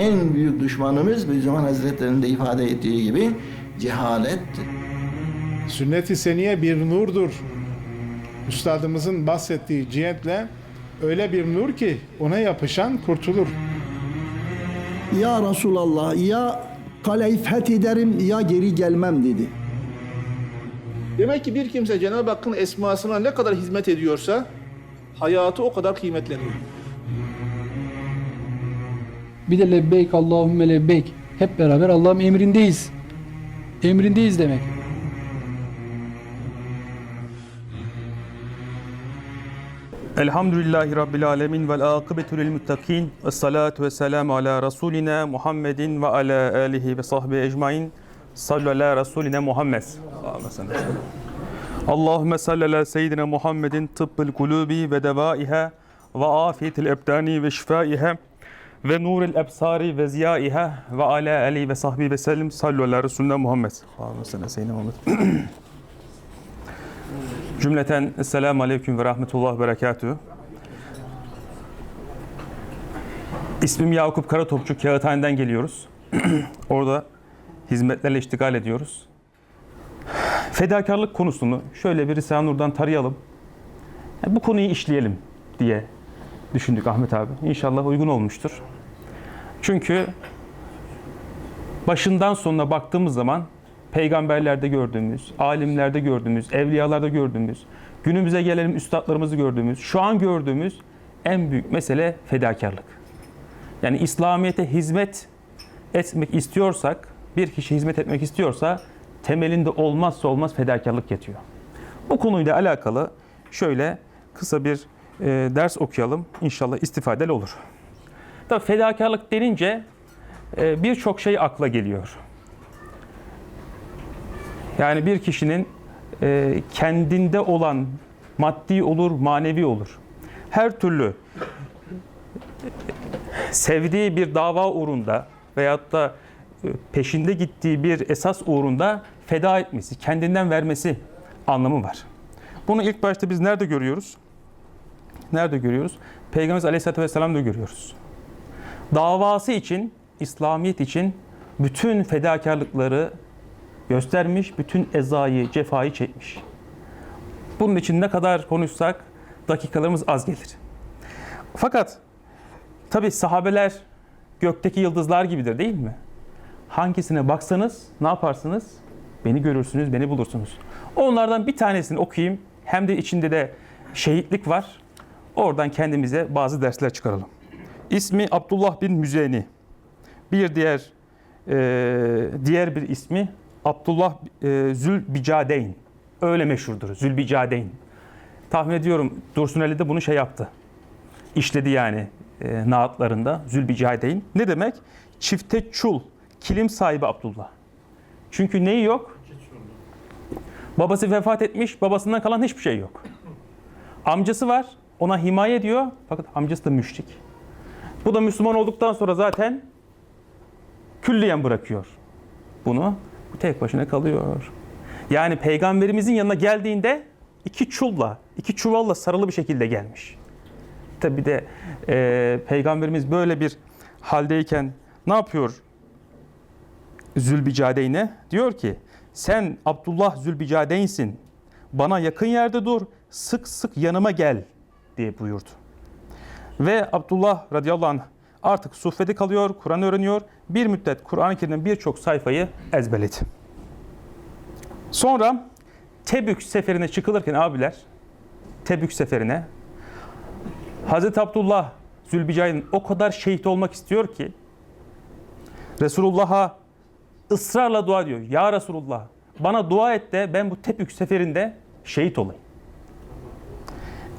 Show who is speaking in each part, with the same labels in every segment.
Speaker 1: en büyük düşmanımız Bediüzzaman Hazretleri'nin de ifade ettiği gibi cehalettir.
Speaker 2: Sünnet-i seniye bir nurdur. Üstadımızın bahsettiği cihetle öyle bir nur ki ona yapışan kurtulur.
Speaker 3: Ya Resulallah ya kaleyi fethederim ya geri gelmem dedi.
Speaker 4: Demek ki bir kimse Cenab-ı Hakk'ın esmasına ne kadar hizmet ediyorsa hayatı o kadar kıymetleniyor.
Speaker 5: Bir de lebbeyk Allahümme lebbeyk. Hep beraber Allah'ın emrindeyiz. Emrindeyiz demek.
Speaker 6: Elhamdülillahi Rabbil alemin vel akıbetu lil muttakin ve salatu ve selamu ala Resulina Muhammedin ve ala alihi ve sahbihi ecmain sallu ala Resulina Muhammed. Allahümme salli ala seyyidina Muhammedin tıbbıl kulubi ve devaiha ve afiyetil ebdani ve şifaiha ve nuril ebsari ve ziyaiha ve ala alihi ve sahbihi ve sellim sallu ala Resulina Muhammed. Seyyidina Muhammed. Cümleten Esselamu Aleyküm ve Rahmetullah ve Berekatühü. İsmim Yakup Karatopçu, Kağıthane'den geliyoruz. Orada hizmetlerle iştigal ediyoruz. Fedakarlık konusunu şöyle bir Risale-i Nur'dan tarayalım. Yani Bu konuyu işleyelim diye düşündük Ahmet abi. İnşallah uygun olmuştur. Çünkü başından sonuna baktığımız zaman peygamberlerde gördüğümüz, alimlerde gördüğümüz, evliyalarda gördüğümüz, günümüze gelelim üstadlarımızı gördüğümüz, şu an gördüğümüz en büyük mesele fedakarlık. Yani İslamiyet'e hizmet etmek istiyorsak, bir kişi hizmet etmek istiyorsa temelinde olmazsa olmaz fedakarlık yatıyor. Bu konuyla alakalı şöyle kısa bir e, ders okuyalım. İnşallah istifadeli olur. Tabii fedakarlık denince e, birçok şey akla geliyor. Yani bir kişinin e, kendinde olan maddi olur, manevi olur. Her türlü sevdiği bir dava uğrunda veyahut da e, peşinde gittiği bir esas uğrunda feda etmesi, kendinden vermesi anlamı var. Bunu ilk başta biz nerede görüyoruz? Nerede görüyoruz? Peygamberimiz Aleyhisselatü Vesselam'da görüyoruz. Davası için, İslamiyet için bütün fedakarlıkları göstermiş, bütün ezayı, cefayı çekmiş. Bunun için ne kadar konuşsak dakikalarımız az gelir. Fakat tabi sahabeler gökteki yıldızlar gibidir değil mi? Hangisine baksanız ne yaparsınız? Beni görürsünüz, beni bulursunuz. Onlardan bir tanesini okuyayım. Hem de içinde de şehitlik var. Oradan kendimize bazı dersler çıkaralım. İsmi Abdullah bin Müzeni. Bir diğer e, diğer bir ismi Abdullah e, Zülbicadeyn. Öyle meşhurdur. Zülbicadeyn. Tahmin ediyorum Dursun Ali de bunu şey yaptı. İşledi yani e, naatlarında Zülbicadeyn. Ne demek? Çifte çul, kilim sahibi Abdullah. Çünkü neyi yok? Babası vefat etmiş, babasından kalan hiçbir şey yok. Amcası var, ona himaye ediyor fakat amcası da müşrik. Bu da Müslüman olduktan sonra zaten külliyen bırakıyor bunu. Bu tek başına kalıyor. Yani peygamberimizin yanına geldiğinde iki çulla, iki çuvalla sarılı bir şekilde gelmiş. Tabi de e, peygamberimiz böyle bir haldeyken ne yapıyor Zülbicadeyn'e? Diyor ki sen Abdullah Zülbicadeyn'sin. Bana yakın yerde dur, sık sık yanıma gel diye buyurdu. Ve Abdullah radıyallahu anh artık suffede kalıyor, Kur'an öğreniyor. Bir müddet Kur'an-ı Kerim'in birçok sayfayı ezberledi. Sonra Tebük seferine çıkılırken abiler, Tebük seferine Hazreti Abdullah Zülbicayn o kadar şehit olmak istiyor ki Resulullah'a ısrarla dua ediyor. Ya Resulullah bana dua et de ben bu Tebük seferinde şehit olayım.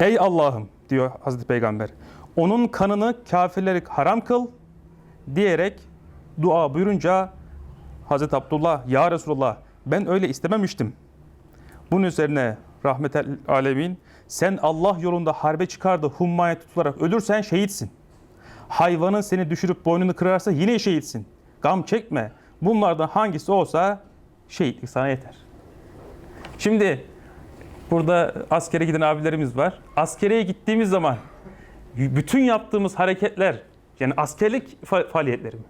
Speaker 6: Ey Allah'ım diyor Hazreti Peygamber. Onun kanını kafirleri haram kıl diyerek dua buyurunca Hazreti Abdullah ya Resulullah ben öyle istememiştim. Bunun üzerine rahmetel alemin sen Allah yolunda harbe çıkar da hummaya tutularak ölürsen şehitsin. Hayvanın seni düşürüp boynunu kırarsa yine şehitsin. Gam çekme. Bunlardan hangisi olsa şehitlik sana yeter. Şimdi burada askere giden abilerimiz var. Askereye gittiğimiz zaman bütün yaptığımız hareketler Yani askerlik fa- faaliyetleri mi?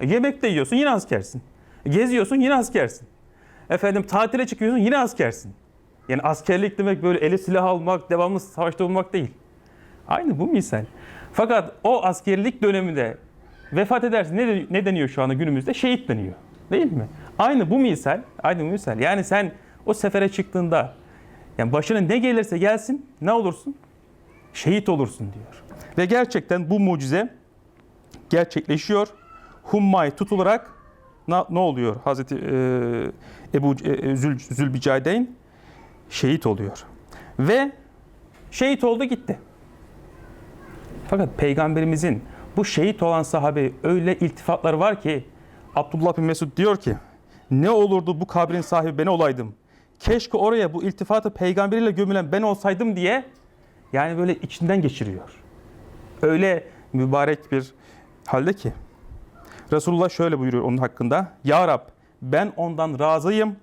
Speaker 6: E, yemek de yiyorsun yine askersin. Geziyorsun yine askersin. Efendim tatile çıkıyorsun yine askersin. Yani askerlik demek böyle eli silah almak, devamlı savaşta olmak değil. Aynı bu misal. Fakat o askerlik döneminde vefat edersin. Ne, ne deniyor şu anda günümüzde? Şehit deniyor. Değil mi? Aynı bu misal. Aynı bu misal. Yani sen o sefere çıktığında yani başına ne gelirse gelsin ne olursun? Şehit olursun diyor. Ve gerçekten bu mucize gerçekleşiyor. Hummay tutularak ne, ne oluyor? Hazreti e, Ebu e, Zül, Zülbicadeyn şehit oluyor. Ve şehit oldu gitti. Fakat peygamberimizin bu şehit olan sahabe öyle iltifatları var ki Abdullah bin Mesud diyor ki ne olurdu bu kabrin sahibi ben olaydım. Keşke oraya bu iltifatı peygamberiyle gömülen ben olsaydım diye yani böyle içinden geçiriyor. Öyle mübarek bir halde ki Resulullah şöyle buyuruyor onun hakkında. Ya Rab ben ondan razıyım.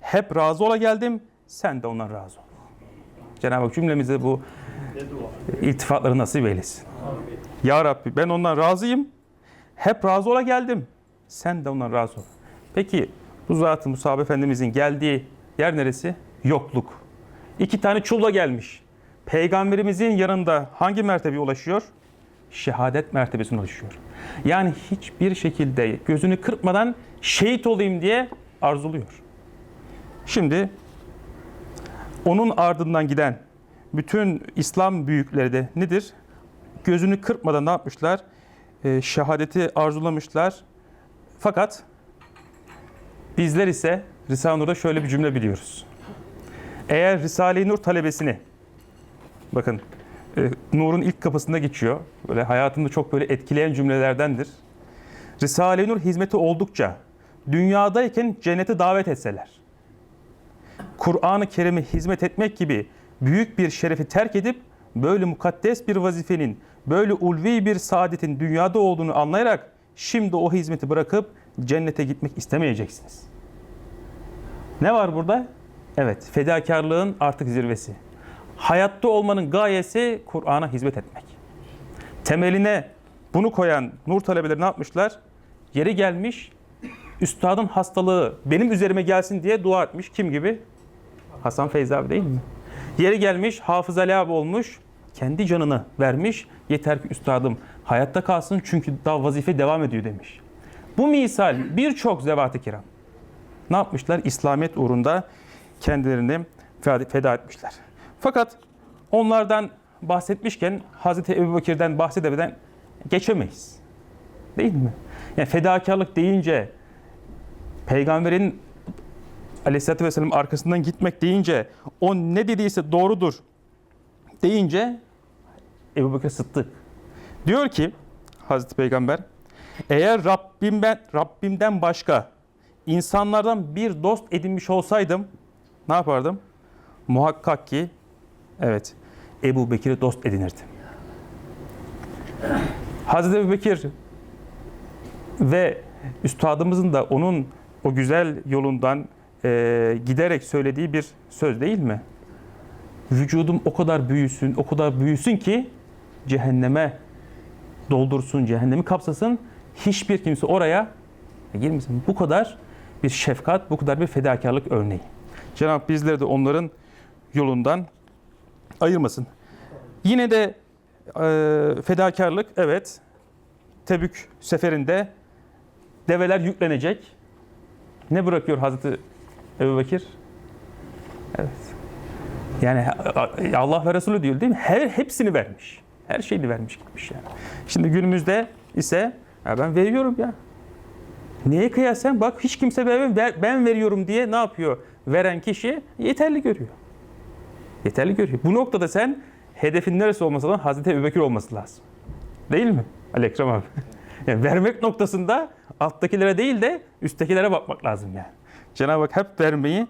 Speaker 6: Hep razı ola geldim. Sen de ondan razı ol. Cenab-ı Hak cümlemize bu iltifatları nasip eylesin. Ya Rabbi ben ondan razıyım. Hep razı ola geldim. Sen de ondan razı ol. Peki bu zatın Musab Efendimizin geldiği yer neresi? Yokluk. İki tane çulla gelmiş. Peygamberimizin yanında hangi mertebeye ulaşıyor? Şehadet mertebesine ulaşıyor. Yani hiçbir şekilde gözünü kırpmadan şehit olayım diye arzuluyor. Şimdi onun ardından giden bütün İslam büyükleri de nedir? Gözünü kırpmadan ne yapmışlar? Ee, şehadeti arzulamışlar. Fakat bizler ise Risale-i Nur'da şöyle bir cümle biliyoruz. Eğer Risale-i Nur talebesini, bakın e, Nur'un ilk kapısında geçiyor. Böyle hayatımda çok böyle etkileyen cümlelerdendir. Risale-i Nur hizmeti oldukça dünyadayken cennete davet etseler, Kur'an-ı Kerim'e hizmet etmek gibi büyük bir şerefi terk edip böyle mukaddes bir vazifenin, böyle ulvi bir saadetin dünyada olduğunu anlayarak şimdi o hizmeti bırakıp cennete gitmek istemeyeceksiniz. Ne var burada? Evet, fedakarlığın artık zirvesi. Hayatta olmanın gayesi Kur'an'a hizmet etmek. Temeline bunu koyan nur talebeleri ne yapmışlar? Yeri gelmiş, üstadın hastalığı benim üzerime gelsin diye dua etmiş. Kim gibi? Hasan Feyzi abi değil mi? Yeri gelmiş Hafız Ali abi olmuş. Kendi canını vermiş. Yeter ki üstadım hayatta kalsın çünkü daha vazife devam ediyor demiş. Bu misal birçok zevat-ı kiram ne yapmışlar? İslamiyet uğrunda kendilerini feda- etmişler. Fakat onlardan bahsetmişken Hazreti Ebubekir'den bahsedemeden geçemeyiz. Değil mi? Yani fedakarlık deyince peygamberin Aleyhisselatü Vesselam arkasından gitmek deyince o ne dediyse doğrudur deyince Ebu Bekir Sıddık diyor ki Hazreti Peygamber eğer Rabbim ben, Rabbimden başka insanlardan bir dost edinmiş olsaydım ne yapardım? Muhakkak ki evet Ebu Bekir'i dost edinirdim. Hazreti Ebu Bekir ve üstadımızın da onun o güzel yolundan e, giderek söylediği bir söz değil mi? Vücudum o kadar büyüsün, o kadar büyüsün ki cehenneme doldursun, cehennemi kapsasın. Hiçbir kimse oraya girmesin. Bu kadar bir şefkat, bu kadar bir fedakarlık örneği. Cenab-ı bizleri de onların yolundan ayırmasın. Yine de e, fedakarlık, evet, Tebük seferinde develer yüklenecek. Ne bırakıyor Hazreti Ebu Bekir? Evet. Yani Allah ve Resulü diyor değil mi? Her hepsini vermiş. Her şeyini vermiş gitmiş yani. Şimdi günümüzde ise ya ben veriyorum ya. Neye kıyasen? Bak hiç kimse ben, ben veriyorum diye ne yapıyor? Veren kişi yeterli görüyor. Yeterli görüyor. Bu noktada sen hedefin neresi olmasa da Hazreti Ebubekir olması lazım. Değil mi? Ali Ekrem abi. Yani vermek noktasında alttakilere değil de üsttekilere bakmak lazım yani. Cenab-ı Hak hep vermeyi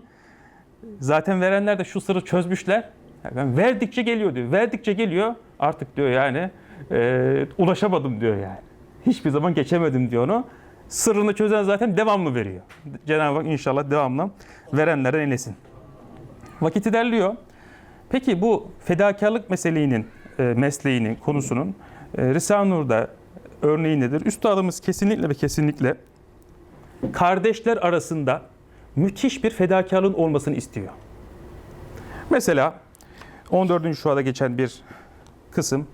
Speaker 6: zaten verenler de şu sırrı çözmüşler. Yani ben verdikçe geliyor diyor. Verdikçe geliyor. Artık diyor yani e, ulaşamadım diyor yani. Hiçbir zaman geçemedim diyor onu. Sırrını çözen zaten devamlı veriyor. Cenab-ı Hak inşallah devamlı verenlerden eylesin. Vakit ilerliyor. Peki bu fedakarlık meseleğinin, e, mesleğinin, konusunun e, Risale-i Nur'da örneği nedir? Üstadımız kesinlikle ve kesinlikle kardeşler arasında müthiş bir fedakarlığın olmasını istiyor. Mesela 14. şuada geçen bir kısım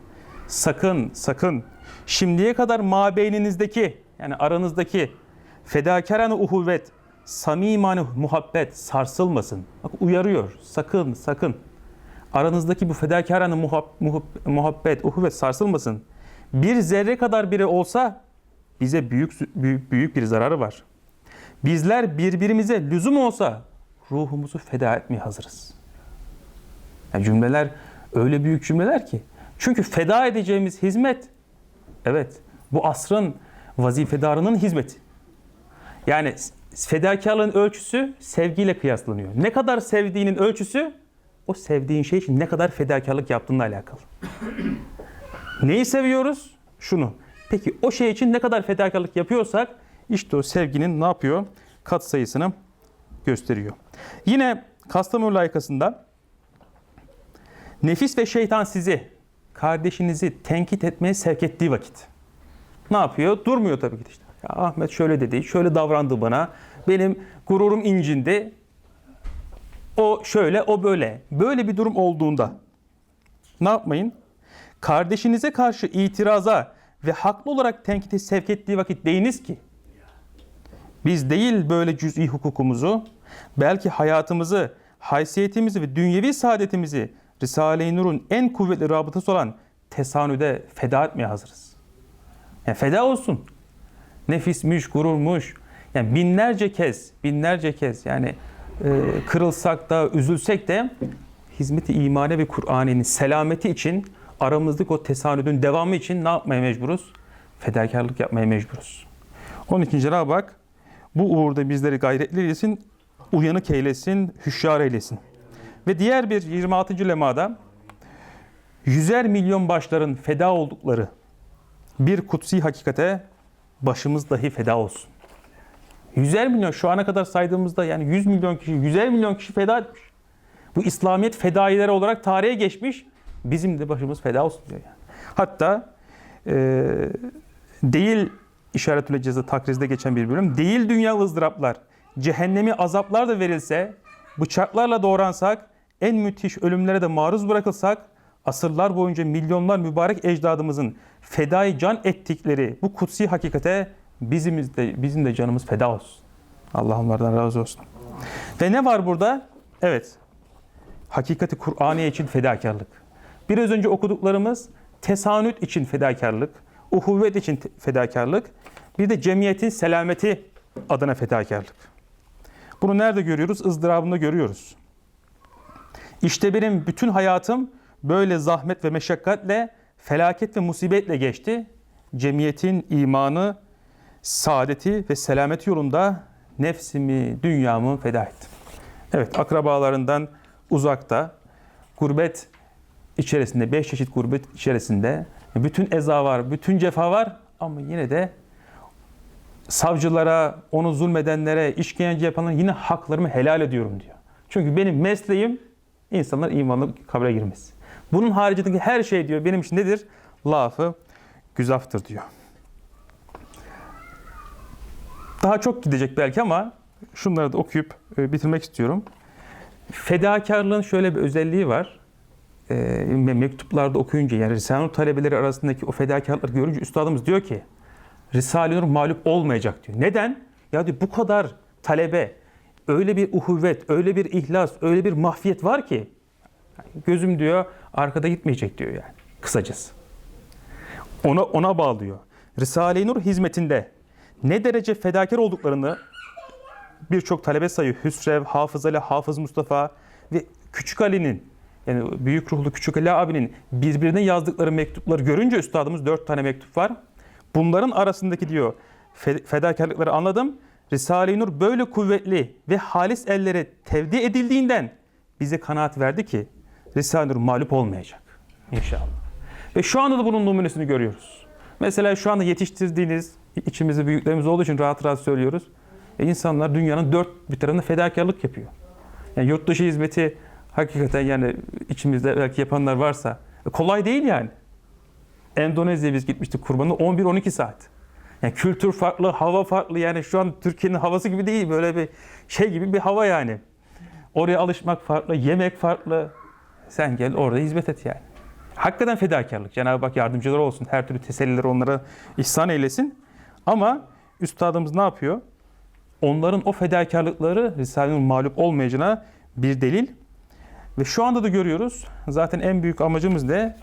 Speaker 6: sakın sakın şimdiye kadar mabeyninizdeki yani aranızdaki fedakarane uhuvvet, samimane muhabbet sarsılmasın. Bak uyarıyor. Sakın sakın. Aranızdaki bu fedakarane muhab, muhab- muhabbet, uhuvvet sarsılmasın. Bir zerre kadar biri olsa bize büyük büyük büyük bir zararı var. Bizler birbirimize lüzum olsa ruhumuzu feda etmeye hazırız. Yani cümleler öyle büyük cümleler ki. Çünkü feda edeceğimiz hizmet, evet bu asrın vazifedarının hizmeti. Yani fedakarlığın ölçüsü sevgiyle kıyaslanıyor. Ne kadar sevdiğinin ölçüsü o sevdiğin şey için ne kadar fedakarlık yaptığınla alakalı. Neyi seviyoruz? Şunu. Peki o şey için ne kadar fedakarlık yapıyorsak işte o sevginin ne yapıyor? Kat sayısını gösteriyor. Yine Kastamonu layıkasında nefis ve şeytan sizi, kardeşinizi tenkit etmeye sevk ettiği vakit ne yapıyor? Durmuyor tabii ki işte. Ya Ahmet şöyle dedi, şöyle davrandı bana. Benim gururum incindi. O şöyle, o böyle. Böyle bir durum olduğunda ne yapmayın? Kardeşinize karşı itiraza ve haklı olarak tenkite sevk ettiği vakit deyiniz ki biz değil böyle cüz'i hukukumuzu, belki hayatımızı, haysiyetimizi ve dünyevi saadetimizi Risale-i Nur'un en kuvvetli rabıtası olan tesanüde feda etmeye hazırız. Yani feda olsun. Nefismiş, gururmuş. Yani binlerce kez, binlerce kez yani e, kırılsak da, üzülsek de hizmeti imane ve Kur'an'ın selameti için aramızdaki o tesanüdün devamı için ne yapmaya mecburuz? Fedakarlık yapmaya mecburuz. Onun için Cenab-ı Hak bu uğurda bizleri gayretli eylesin, uyanık eylesin, hüşyar eylesin. Ve diğer bir 26. lemada yüzer milyon başların feda oldukları bir kutsi hakikate başımız dahi feda olsun. Yüzer milyon şu ana kadar saydığımızda yani 100 milyon kişi, yüzer milyon kişi feda etmiş. Bu İslamiyet fedaileri olarak tarihe geçmiş. Bizim de başımız feda olsun diyor yani. Hatta e, değil işaretüle ceza takrizde geçen bir bölüm. Değil dünya ızdıraplar, cehennemi azaplar da verilse, bıçaklarla doğransak, en müthiş ölümlere de maruz bırakılsak, asırlar boyunca milyonlar mübarek ecdadımızın fedai can ettikleri bu kutsi hakikate bizim de, bizim de canımız feda olsun. Allah onlardan razı olsun. Ve ne var burada? Evet, hakikati Kur'aniye için fedakarlık. Biraz önce okuduklarımız tesanüt için fedakarlık, uhuvvet için fedakarlık, bir de cemiyetin selameti adına fedakarlık. Bunu nerede görüyoruz? ızdırabında görüyoruz. İşte benim bütün hayatım böyle zahmet ve meşakkatle, felaket ve musibetle geçti. Cemiyetin imanı, saadeti ve selameti yolunda nefsimi, dünyamı feda ettim. Evet, akrabalarından uzakta, gurbet içerisinde, beş çeşit gurbet içerisinde bütün eza var, bütün cefa var ama yine de savcılara, onu zulmedenlere, işkence yapanlara yine haklarımı helal ediyorum diyor. Çünkü benim mesleğim insanlar imanla kabre girmesi. Bunun haricindeki her şey diyor benim için nedir? Lafı güzaftır diyor. Daha çok gidecek belki ama şunları da okuyup e, bitirmek istiyorum. Fedakarlığın şöyle bir özelliği var. E, mektuplarda okuyunca yani Risale-i talebeleri arasındaki o fedakarlıkları görünce üstadımız diyor ki Risale-i Nur mağlup olmayacak diyor. Neden? Ya diyor bu kadar talebe, öyle bir uhuvvet, öyle bir ihlas, öyle bir mahfiyet var ki gözüm diyor arkada gitmeyecek diyor yani kısacası. Ona ona bağlıyor. Risale-i Nur hizmetinde ne derece fedakar olduklarını birçok talebe sayıyor. Hüsrev, Hafız Ali, Hafız Mustafa ve Küçük Ali'nin yani büyük ruhlu Küçük Ali abinin birbirine yazdıkları mektupları görünce üstadımız dört tane mektup var. Bunların arasındaki diyor fe- fedakarlıkları anladım. Risale-i Nur böyle kuvvetli ve halis ellere tevdi edildiğinden bize kanaat verdi ki Risale-i Nur mağlup olmayacak inşallah. Ve şu anda da bunun numunesini görüyoruz. Mesela şu anda yetiştirdiğiniz içimizde büyüklerimiz olduğu için rahat rahat söylüyoruz. E insanlar dünyanın dört bir tarafında fedakarlık yapıyor. Yani yurt dışı hizmeti hakikaten yani içimizde belki yapanlar varsa e kolay değil yani. Endonezya'ya biz gitmiştik kurbanı 11-12 saat. Yani kültür farklı, hava farklı. Yani şu an Türkiye'nin havası gibi değil. Böyle bir şey gibi bir hava yani. Oraya alışmak farklı, yemek farklı. Sen gel orada hizmet et yani. Hakikaten fedakarlık. Cenab-ı Hak yardımcıları olsun. Her türlü tesellileri onlara ihsan eylesin. Ama üstadımız ne yapıyor? Onların o fedakarlıkları Risale-i mağlup olmayacağına bir delil. Ve şu anda da görüyoruz. Zaten en büyük amacımız ne?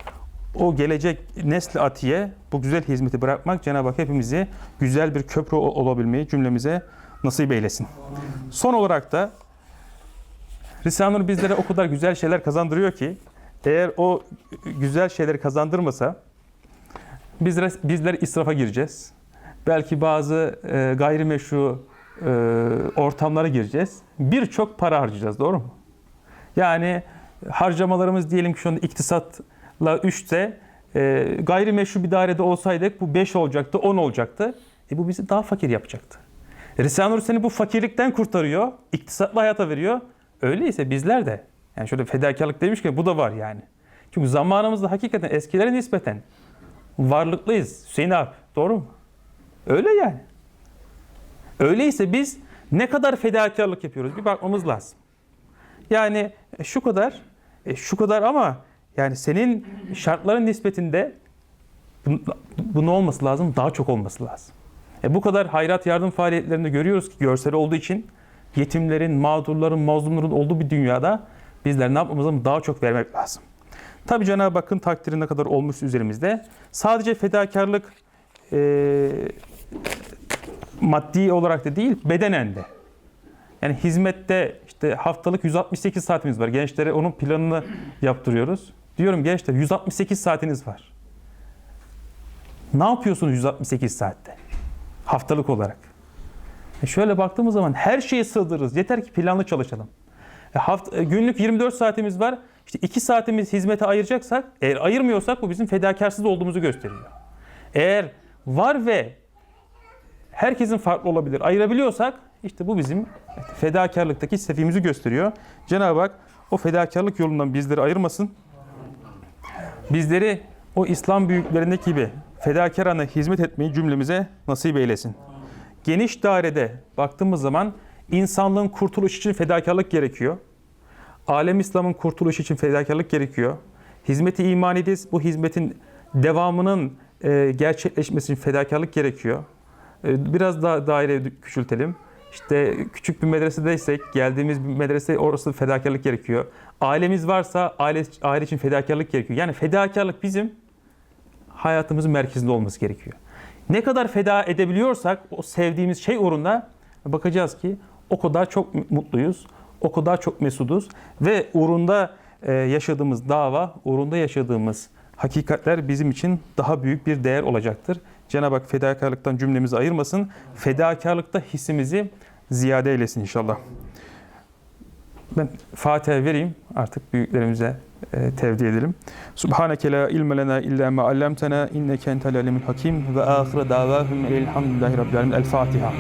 Speaker 6: O gelecek nesli atiye bu güzel hizmeti bırakmak. Cenab-ı Hak hepimizi güzel bir köprü ol- olabilmeyi cümlemize nasip eylesin. Son olarak da Risale-i Nur bizlere o kadar güzel şeyler kazandırıyor ki eğer o güzel şeyleri kazandırmasa bizler, bizler israfa gireceğiz. Belki bazı e, gayrimeşru e, ortamlara gireceğiz. Birçok para harcayacağız doğru mu? Yani harcamalarımız diyelim ki şu anda iktisatla 3 ise e, gayrimeşru bir dairede olsaydık bu 5 olacaktı, 10 olacaktı. E bu bizi daha fakir yapacaktı. Risale-i Nur seni bu fakirlikten kurtarıyor, iktisatlı hayata veriyor. Öyleyse bizler de yani şöyle fedakarlık demişken bu da var yani. Çünkü zamanımızda hakikaten eskilere nispeten varlıklıyız. Hüseyin abi doğru mu? Öyle yani. Öyleyse biz ne kadar fedakarlık yapıyoruz bir bakmamız lazım. Yani e, şu kadar, e, şu kadar ama yani senin şartların nispetinde bunun, olması lazım, daha çok olması lazım. E bu kadar hayrat yardım faaliyetlerinde görüyoruz ki görsel olduğu için yetimlerin, mağdurların, mazlumların olduğu bir dünyada bizler ne yapmamız lazım? Daha çok vermek lazım. Tabi Cenab-ı Hakk'ın takdiri ne kadar olmuş üzerimizde. Sadece fedakarlık e, maddi olarak da değil, bedenen de. Yani hizmette işte haftalık 168 saatimiz var. Gençlere onun planını yaptırıyoruz. Diyorum gençler 168 saatiniz var. Ne yapıyorsunuz 168 saatte? Haftalık olarak. E şöyle baktığımız zaman her şeyi sığdırırız. Yeter ki planlı çalışalım. E haft- e günlük 24 saatimiz var. İşte 2 saatimiz hizmete ayıracaksak, eğer ayırmıyorsak bu bizim fedakarsız olduğumuzu gösteriyor. Eğer var ve herkesin farklı olabilir. Ayırabiliyorsak işte bu bizim fedakarlıktaki seviyemizi gösteriyor. Cenab-ı Hak o fedakarlık yolundan bizleri ayırmasın. Bizleri o İslam büyüklerindeki gibi fedakarane hizmet etmeyi cümlemize nasip eylesin. Geniş dairede baktığımız zaman insanlığın kurtuluş için fedakarlık gerekiyor. Alem İslam'ın kurtuluşu için fedakarlık gerekiyor. Hizmeti imanideyiz. Bu hizmetin devamının e, gerçekleşmesi için fedakarlık gerekiyor. E, biraz daha daireyi küçültelim. İşte küçük bir medresedeysek, geldiğimiz bir medrese orası fedakarlık gerekiyor. Ailemiz varsa aile, aile için fedakarlık gerekiyor. Yani fedakarlık bizim hayatımızın merkezinde olması gerekiyor. Ne kadar feda edebiliyorsak o sevdiğimiz şey uğrunda bakacağız ki o kadar çok mutluyuz, o kadar çok mesuduz ve uğrunda e, yaşadığımız dava, uğrunda yaşadığımız hakikatler bizim için daha büyük bir değer olacaktır. Cenab-ı Hak fedakarlıktan cümlemizi ayırmasın. Fedakarlıkta hissimizi ziyade eylesin inşallah. Ben Fatiha vereyim artık büyüklerimize e, tevdi edelim. Subhaneke la ilme lena illa ma allamtena inneke entel alimul hakim ve ahire davahum elhamdülillahi rabbil alemin. El Fatiha.